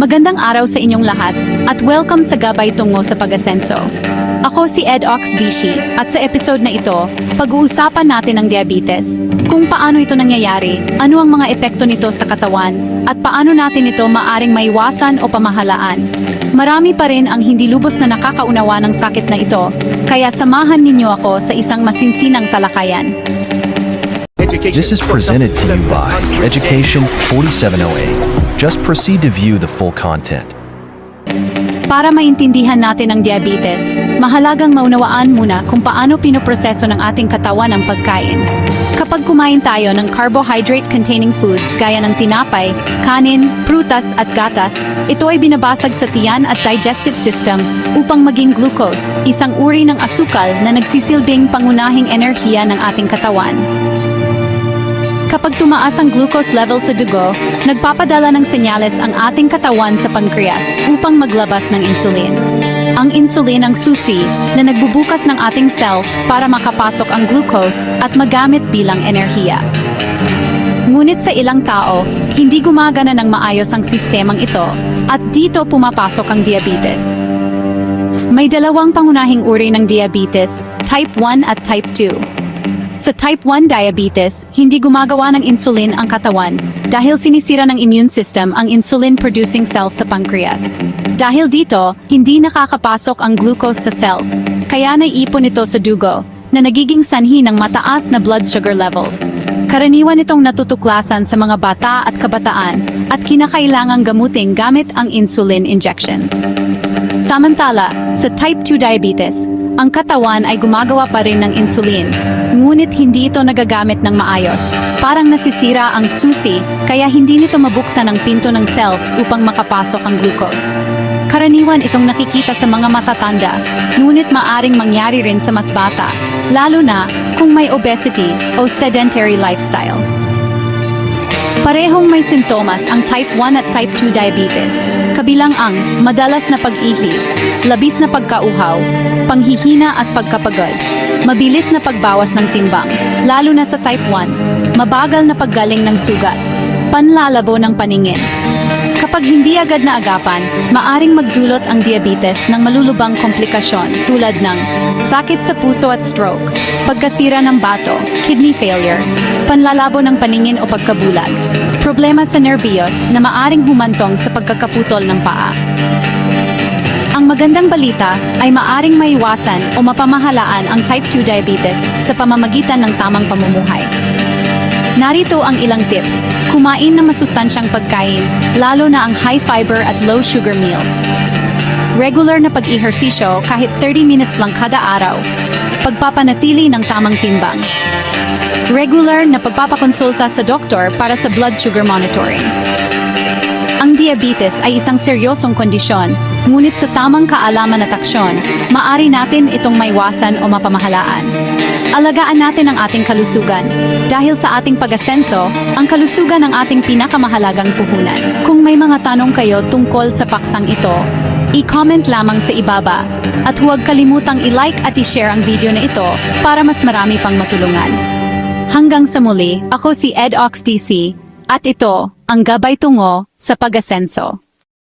Magandang araw sa inyong lahat at welcome sa Gabay Tungo sa Pag-asenso. Ako si Ed Ox Dishi at sa episode na ito, pag-uusapan natin ang diabetes, kung paano ito nangyayari, ano ang mga epekto nito sa katawan, at paano natin ito maaring maiwasan o pamahalaan. Marami pa rin ang hindi lubos na nakakaunawa ng sakit na ito, kaya samahan ninyo ako sa isang masinsinang talakayan. This is presented to you by Education 4708. Just proceed to view the full content. Para maintindihan natin ang diabetes, mahalagang maunawaan muna kung paano pinoproseso ng ating katawan ang pagkain. Kapag kumain tayo ng carbohydrate-containing foods gaya ng tinapay, kanin, prutas at gatas, ito ay binabasag sa tiyan at digestive system upang maging glucose, isang uri ng asukal na nagsisilbing pangunahing enerhiya ng ating katawan. Kapag tumaas ang glucose level sa dugo, nagpapadala ng senyales ang ating katawan sa pancreas upang maglabas ng insulin. Ang insulin ang susi na nagbubukas ng ating cells para makapasok ang glucose at magamit bilang enerhiya. Ngunit sa ilang tao, hindi gumagana ng maayos ang sistemang ito at dito pumapasok ang diabetes. May dalawang pangunahing uri ng diabetes, type 1 at type 2. Sa type 1 diabetes, hindi gumagawa ng insulin ang katawan dahil sinisira ng immune system ang insulin-producing cells sa pancreas. Dahil dito, hindi nakakapasok ang glucose sa cells, kaya naiipon ito sa dugo, na nagiging sanhi ng mataas na blood sugar levels. Karaniwan itong natutuklasan sa mga bata at kabataan at kinakailangang gamutin gamit ang insulin injections. Samantala, sa type 2 diabetes, ang katawan ay gumagawa pa rin ng insulin, ngunit hindi ito nagagamit ng maayos. Parang nasisira ang susi, kaya hindi nito mabuksan ang pinto ng cells upang makapasok ang glucose. Karaniwan itong nakikita sa mga matatanda, ngunit maaring mangyari rin sa mas bata, lalo na kung may obesity o sedentary lifestyle. Parehong may sintomas ang type 1 at type 2 diabetes, kabilang ang madalas na pag-ihi, labis na pagkauhaw, panghihina at pagkapagod, mabilis na pagbawas ng timbang, lalo na sa type 1, mabagal na paggaling ng sugat, panlalabo ng paningin. Kapag hindi agad na agapan, maaring magdulot ang diabetes ng malulubang komplikasyon tulad ng sakit sa puso at stroke, pagkasira ng bato, kidney failure, panlalabo ng paningin o pagkabulag, problema sa nerbiyos na maaring humantong sa pagkakaputol ng paa. Ang magandang balita ay maaring maiwasan o mapamahalaan ang type 2 diabetes sa pamamagitan ng tamang pamumuhay. Narito ang ilang tips. Kumain ng masustansyang pagkain, lalo na ang high fiber at low sugar meals. Regular na pag-ihersisyo kahit 30 minutes lang kada araw. Pagpapanatili ng tamang timbang. Regular na pagpapakonsulta sa doktor para sa blood sugar monitoring. Ang diabetes ay isang seryosong kondisyon, ngunit sa tamang kaalaman at aksyon, maari natin itong maiwasan o mapamahalaan. Alagaan natin ang ating kalusugan. Dahil sa ating pag-asenso, ang kalusugan ang ating pinakamahalagang puhunan. Kung may mga tanong kayo tungkol sa paksang ito, i-comment lamang sa ibaba. At huwag kalimutang i-like at i-share ang video na ito para mas marami pang matulungan. Hanggang sa muli, ako si Ed Ox DC, at ito, ang gabay tungo sa pag-asenso.